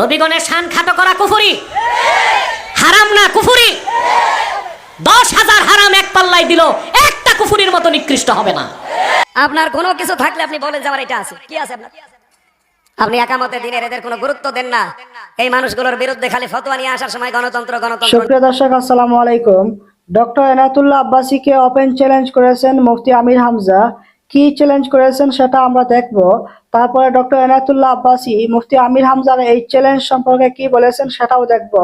নবীগণের শান খাটো করা কুফুরি। হারাম না কুফুরি। দশ হাজার হারাম এক পাল্লাই দিল একটা কুফুরির মতো নিকৃষ্ট হবে না। আপনার কোনো কিছু থাকলে আপনি বলেন যে আমার এটা আছে। কি আছে আপনার? আপনি একামতে দিনের এদের কোনো গুরুত্ব দেন না। এই মানুষগুলোর বিরুদ্ধে খালি ফতোয়া নিয়ে আসার সময় গণতন্ত্র গণতন্ত্র। সুপ্রিয় দর্শক আসসালামু আলাইকুম। ডক্টর এনাতুল্লাহ আব্বাসীকে ওপেন চ্যালেঞ্জ করেছেন মুফতি আমির হামজা। কি চ্যালেঞ্জ করেছেন সেটা আমরা দেখব। তারপরে ডক্টর এনাতুল্লাহ আব্বাসী মুফতি আমির হামজার এই চ্যালেঞ্জ সম্পর্কে কি বলেছেন সেটাও দেখব।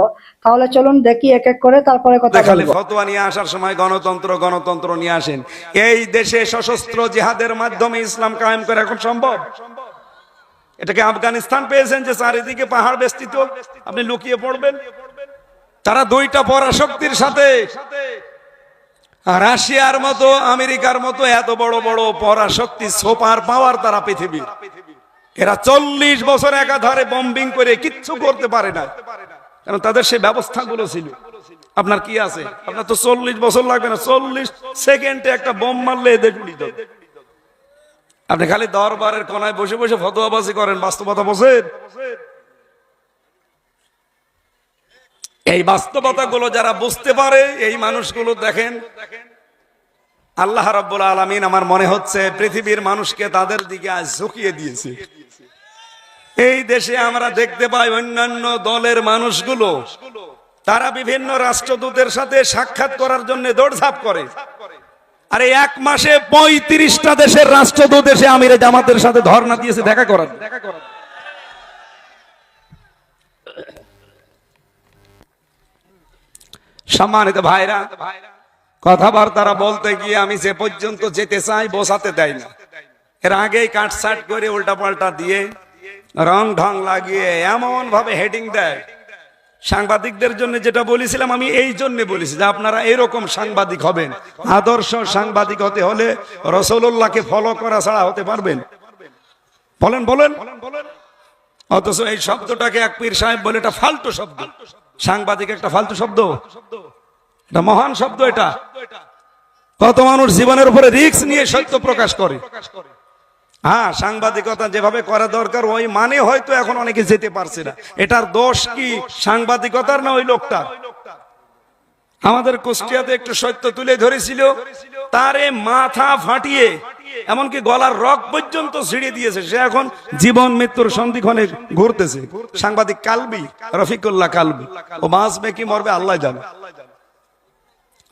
তাহলে চলুন দেখি এক এক করে তারপরে কথা খালি ফতোয়া নিয়ে আসার সময় গণতন্ত্র গণতন্ত্র নিয়ে আসেন। এই দেশে সশস্ত্র জিহাদের মাধ্যমে ইসলাম কায়েম করা এখন সম্ভব? এটাকে আফগানিস্তান পেয়েছেন যে চারিদিকে পাহাড় বেষ্টিত? আপনি লুকিয়ে পড়বেন? তারা দুইটা পরাশক্তির সাথে রাশিয়ার মতো, আমেরিকার মতো এত বড় বড় পরাশক্তি সোপার পাওয়ার তারা পৃথিবীর। এরা চল্লিশ বছর একাধারে বম্বিং করে কিচ্ছু করতে পারে না। কারণ তাদের সেই ব্যবস্থাগুলো ছিল। আপনার কি আছে? আপনার তো চল্লিশ বছর লাগবে না। চল্লিশ সেকেন্ডে একটা বোম মারলে এদের উড়িত আপনি খালি দরবারের কোনায় বসে বসে ফতোয়াবাজি করেন, বাস্তবতা বসেন এই বাস্তবতা গুলো যারা বুঝতে পারে, এই মানুষগুলো দেখেন। আল্লাহ রাব্বুল আলামিন আমার মনে হচ্ছে পৃথিবীর মানুষকে তাদের দিকে আজ ঝুঁকিয়ে দিয়েছে। এই দেশে আমরা দেখতে পাই অন্যান্য দলের মানুষগুলো, তারা বিভিন্ন রাষ্ট্রদূতের সাথে সাক্ষাৎ করার জন্য দৌড়ঝাঁপ করে। আরে এক মাসে পঁয়ত্রিশটা দেশের রাষ্ট্রদূত এসে আমিরে জামাতের সাথে ধর্ণা দিয়েছে, দেখা করার। সম্মানিত ভাইরা, কথাবার্তারা বলতে গিয়ে আমি যে পর্যন্ত যেতে চাই, বসাতে দেয় না। এর আগেই কাটসাট করে উল্টা পাল্টা দিয়ে রং ঢং লাগিয়ে এমন ভাবে হেডিং দেয়। সাংবাদিকদের জন্য যেটা বলেছিলাম, আমি এই জন্য বলেছি যে আপনারা এরকম সাংবাদিক হবেন। আদর্শ সাংবাদিক হতে হলে রসুল্লাহকে ফলো করা ছাড়া হতে পারবেন। বলেন বলেন। অথচ এই শব্দটাকে এক পীর সাহেব বলে, এটা ফালতু শব্দ। সাংবাদিক একটা ফালতু শব্দ। এটা মহান শব্দ এটা। কত মানুষ জীবনের উপরে রিস্ক নিয়ে সত্য প্রকাশ করে। হ্যাঁ সাংবাদিকতা যেভাবে করা দরকার, ওই মানে হয়তো এখন অনেকে যেতে পারছে না। এটার দোষ কি? সাংবাদিকতার না ওই লোকটা আমাদের কুষ্টিয়াতে একটু সত্য তুলে ধরেছিল। তারে মাথা ফাটিয়ে এমনকি গলার রক পর্যন্ত ছিঁড়ে দিয়েছে। সে এখন জীবন, মৃত্যুর সন্ধিক্ষণে ঘুরতেছে। সাংবাদিক কালবি, রফিকুল্লাহ কালবি। ও বাঁচবে কি মরবে, আল্লাহ জানে।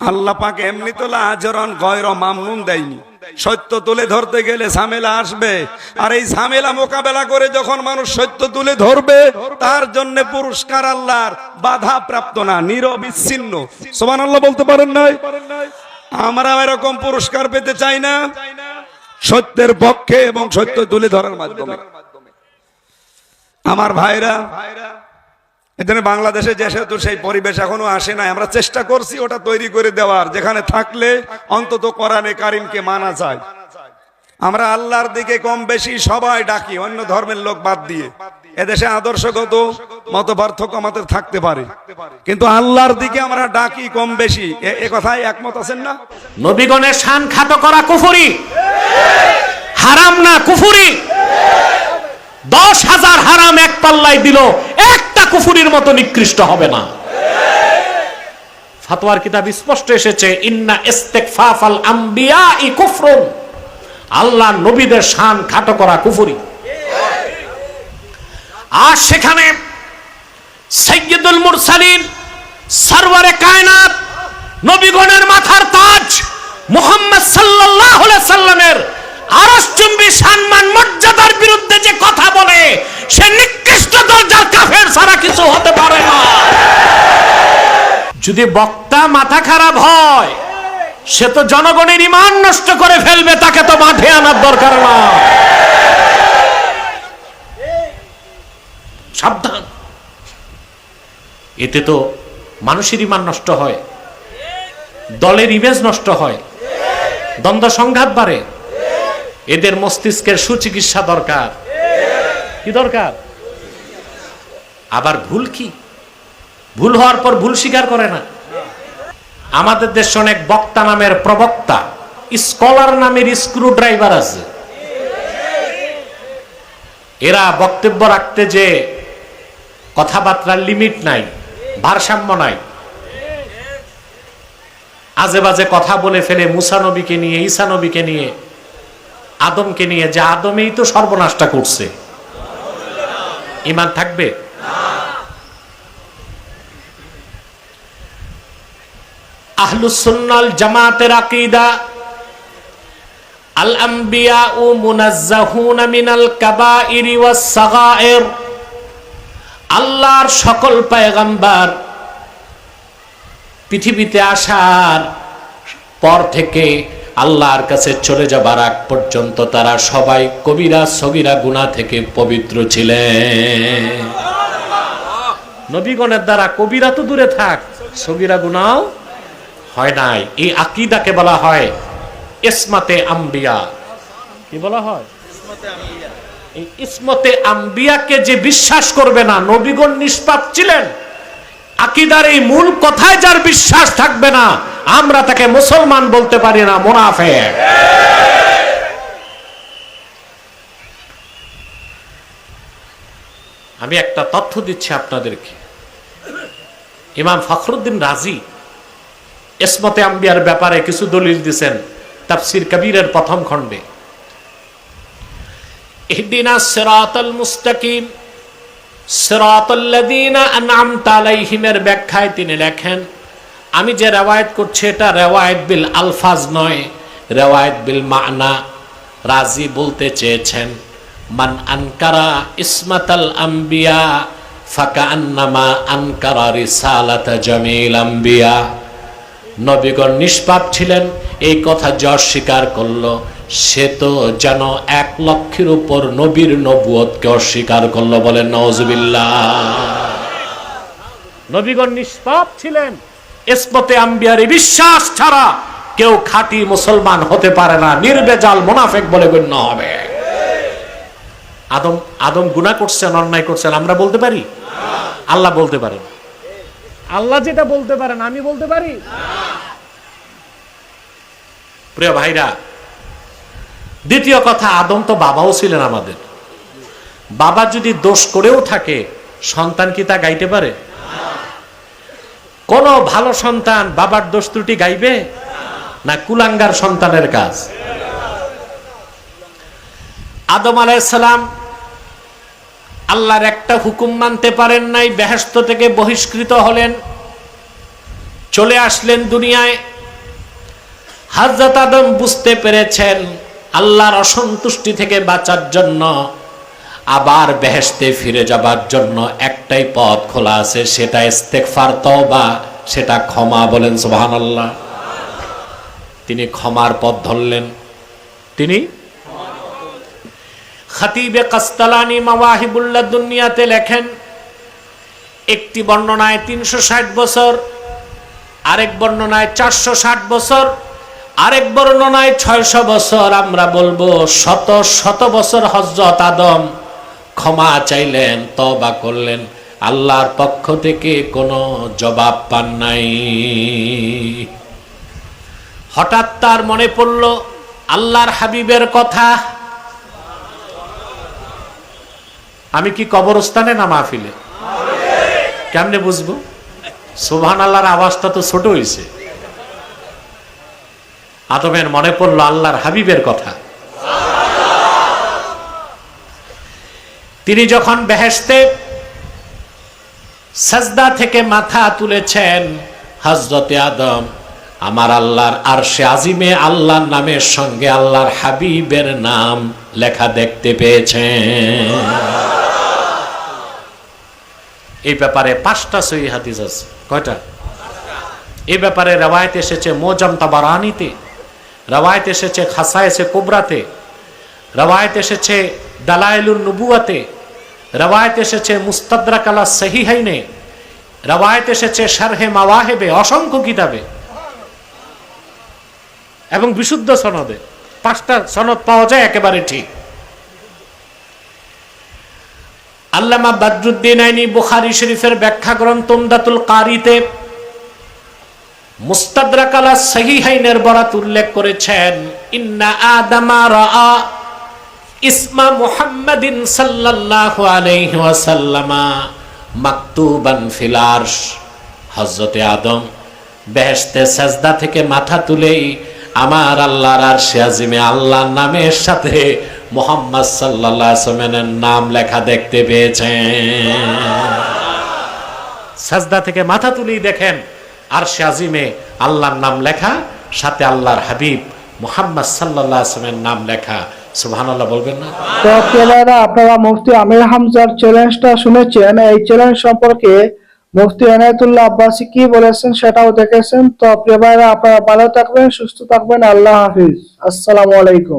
আল্লাহ পাকে এমনি তো আচরণ গয়র মামনুন দেয়নি। সত্য তুলে ধরতে গেলে ঝামেলা আসবে। আর এই ঝামেলা মোকাবেলা করে যখন মানুষ সত্য তুলে ধরবে, তার জন্য পুরস্কার আল্লাহর বাধা প্রাপ্ত না নিরবিচ্ছিন্ন সোমান আল্লাহ বলতে পারেন নাই? আমরা এরকম পুরস্কার পেতে চাই না। সত্যের পক্ষে এবং সত্য তুলে ধরার মাধ্যমে। আমার ভাইরা এখানে বাংলাদেশে যে সেহেতু সেই পরিবেশ এখনও আসে নাই। আমরা চেষ্টা করছি ওটা তৈরি করে দেওয়ার। যেখানে থাকলে অন্তত কোরআনে কারিমকে মানা যায়। আমরা আল্লাহর দিকে কম বেশি সবাই ডাকি, অন্য ধর্মের লোক বাদ দিয়ে। এদেশে আদর্শগত মত পার্থক্য আমাদের থাকতে পারে। কিন্তু আল্লাহর দিকে আমরা ডাকি কম বেশি। এ- কথায় একমত আছেন না? নবীগণের শান খাটো করা কুফুরি। হারাম না কুফুরি। দশ হাজার হারাম এক পাল্লাই দিল, একটা কুফুরির মতো নিকৃষ্ট হবে না। ফাতোয়ার কিতাব স্পষ্ট এসেছে, ইন্না ইস্তেকফাফ আল আম্বিয়া ই কুফরুন। আল্লাহ নবীদের শান খাটো করা কুফুরি। আর সেখানে সৈয়দুল মুরসালিন, সারওয়ারে কায়নাত, নবীগণের মাথার তাজ, মুহাম্মদ সাল্লাল্লাহু আলাইহি সাল্লামের আরশচুম্বী সম্মান, মর্যাদার বিরুদ্ধে যে কথা বলে, সে নিকৃষ্ট দরজার কাফের ছাড়া কিছু হতে পারে না। যদি বক্তা মাথা খারাপ হয়, সে তো জনগণের ইমান নষ্ট করে ফেলবে, তাকে তো মাঠে আনার দরকার না সাবধান। এতে তো মানুষের ইমান নষ্ট হয়, দলের ইমেজ নষ্ট হয়, দ্বন্দ্ব সংঘাত বাড়ে, এদের মস্তিষ্কের সুচিকিৎসা দরকার। কি দরকার? আবার ভুল কি? ভুল হওয়ার পর ভুল স্বীকার করে না। আমাদের দেশে অনেক বক্তা নামের প্রবক্তা, স্কলার নামের স্ক্রু ড্রাইভার আছে। এরা বক্তব্য রাখতে যে কথাবার্তার লিমিট নাই, ভারসাম্য নাই। আজে বাজে কথা বলে ফেলে মুসা নবীকে নিয়ে, ঈসা নবীকে নিয়ে, আদমকে নিয়ে, যে আদমেই তো সর্বনাশটা করছে। ইমান থাকবে? আহলুসুন্নাল জামাতের আকিদা আল আম্বিয়া ও মুনাজ্জাহুনা মিনাল কাবাইরি ওয়াস সাগায়ের আল্লাহর সকল পয়গাম্বার পৃথিবীতে আসার পর থেকে আল্লাহর কাছে চলে যাবার আগ পর্যন্ত তারা সবাই কবিরা, সগিরা গুণা থেকে পবিত্র ছিলেন। নবীগণের দ্বারা কবিরা তো দূরে থাক, সগিরা গুনাও হয় নাই। এই আকিদাকে বলা হয় ইসমাতে আম্বিয়া। কি বলা হয়? ইসমতে আম্বিয়াকে যে বিশ্বাস করবে না, নবীগণ নিষ্পাপ ছিলেন। আকিদার এই মূল কথায় যার বিশ্বাস থাকবে না, আমরা তাকে মুসলমান বলতে পারি না মোনাফে আমি একটা তথ্য দিচ্ছি আপনাদেরকে। ইমাম ফখরুদ্দিন রাজি ইসমতে আম্বিয়ার ব্যাপারে কিছু দলিল দিছেন, তাফসির কবিরের প্রথম খণ্ডে। ব্যাখ্যায় তিনি লেখেন, আমি যে রেওয়ায়েত করছি এটা রেওয়ায়েত বিল আলফাজ নয়, রেওয়ায়েত বিল মানা। রাজি বলতে চেয়েছেন, মান আনকারা ইসমাতাল আম্বিয়া আনকারা আম্বিয়া। নবীগণ নিষ্পাপ ছিলেন, এই কথা যে অস্বীকার করল। সে তো যেন এক লক্ষের উপর নবীর নবুয়তকে অস্বীকার করল বলেন নজবিল্লাহ নবীগণ নিষ্পাপ ছিলেন। ইসমতে আম্বিয়ার বিশ্বাস ছাড়া কেউ খাঁটি মুসলমান হতে পারে না, নির্বেজাল মোনাফেক বলে গণ্য হবে। আদম আদম গুনাহ করছেন, অন্যায় করছেন, আমরা বলতে পারি? আল্লাহ বলতে পারেন। আল্লাহ যেটা বলতে পারেন, আমি বলতে পারি? প্রিয় ভাইরা দ্বিতীয় কথা, আদম তো বাবাও ছিলেন আমাদের। বাবা যদি দোষ করেও থাকে, সন্তান কি তা গাইতে পারে? কোন ভালো সন্তান বাবার দোষ ত্রুটি গাইবে? না কুলাঙ্গার সন্তানের কাজ? আদম আলাইসালাম আল্লাহর একটা হুকুম মানতে পারেন নাই বেহেস্ত থেকে বহিষ্কৃত হলেন। চলে আসলেন দুনিয়ায়। হাজরত আদম বুঝতে পেরেছেন আল্লাহর অসন্তুষ্টি থেকে বাঁচার জন্য, আবার বেহেস্তে ফিরে যাবার জন্য একটাই পথ খোলা আছে, সেটা ইস্তেকফার তওবা, সেটা ক্ষমা বলেন সোহান আল্লাহ তিনি ক্ষমার পথ ধরলেন। তিনি? খাতিবে কাস্তালানি মাওয়াহিবুল্লাহ দুনিয়াতে লেখেন, একটি বর্ণনায় তিনশো ষাট বছর, আরেক বর্ণনায় চারশো ষাট বছর আরেক বর্ণনায় ছয়শো বছর আমরা বলব, শত শত বছর হজরত আদম ক্ষমা চাইলেন তবা করলেন। আল্লাহর পক্ষ থেকে কোনো জবাব পান নাই। হঠাৎ তার মনে পড়ল, আল্লাহর হাবিবের কথা। আমি কি কবরস্থানে না মাহফিলে? কেমনে বুঝব? সোভান আল্লাহর আওয়াজটা তো ছোট হয়েছে আদমের মনে পড়ল আল্লাহর হাবিবের কথা। তিনি যখন বেহেস্তে সাজদা থেকে মাথা তুলেছেন হজরতে আদম, আমার আল্লাহর আরশে আজিমে আল্লাহর নামের সঙ্গে আল্লাহর হাবিবের নাম লেখা দেখতে পেয়েছেন। এই ব্যাপারে পাঁচটা সহি হাদিস আছে। কয়টা? এই ব্যাপারে রেওয়ায়ত এসেছে মোজাম তাবারানিতে। রেওয়ায়ত এসেছে খাসায়েসে কোবরাতে। রেওয়ায়ত এসেছে দালাইলুন নবুয়াতে রেওয়ায়ত এসেছে মুস্তাদরাক আলা সহিহাইনে। রেওয়ায়ত এসেছে শারহে মাওয়াহেবে, অসংখ্য কিতাবে। এবং বিশুদ্ধ সনদে। পাঁচটা সনদ পাওয়া যায় একেবারে ঠিক। আল্লামা বাদরুদ্দিন আইনি বুখারী শরীফের ব্যাখ্যা গ্রন্থ উমদাতুল কারিতে মুস্তাদরাক আলা সহিহাইনের বরাত উল্লেখ করেছেন, ইন্না আদামা রাআ ইসমা মুহাম্মাদিন সাল্লাল্লাহু আলাইহি ওয়াসাল্লামা মাকতুবান ফিল আরশ। হযরতে আদম বেহেশতে সাজদা থেকে মাথা তুলেই আমার আল্লাহর আরশে আজিমে আল্লাহর নামের সাথে মোহাম্মদ সাল্লাল্লাহু আলাইহি ওয়াসাল্লামের নাম লেখা দেখতে পেয়েছেন। সাজদা থেকে মাথা তুলেই দেখেন আর সে আজিমে আল্লাহর নাম লেখা, সাথে আল্লাহর হাবিব মোহাম্মদ সাল্লাহ আসলামের নাম লেখা। বলবেন তো আপনারা আমির শুনেছেন, এই চ্যালেঞ্জ সম্পর্কে মুফতি কি বলেছেন সেটাও দেখেছেন। তো আপনারা ভালো থাকবেন, সুস্থ থাকবেন, আল্লাহ হাফিজ। আসসালামু আলাইকুম।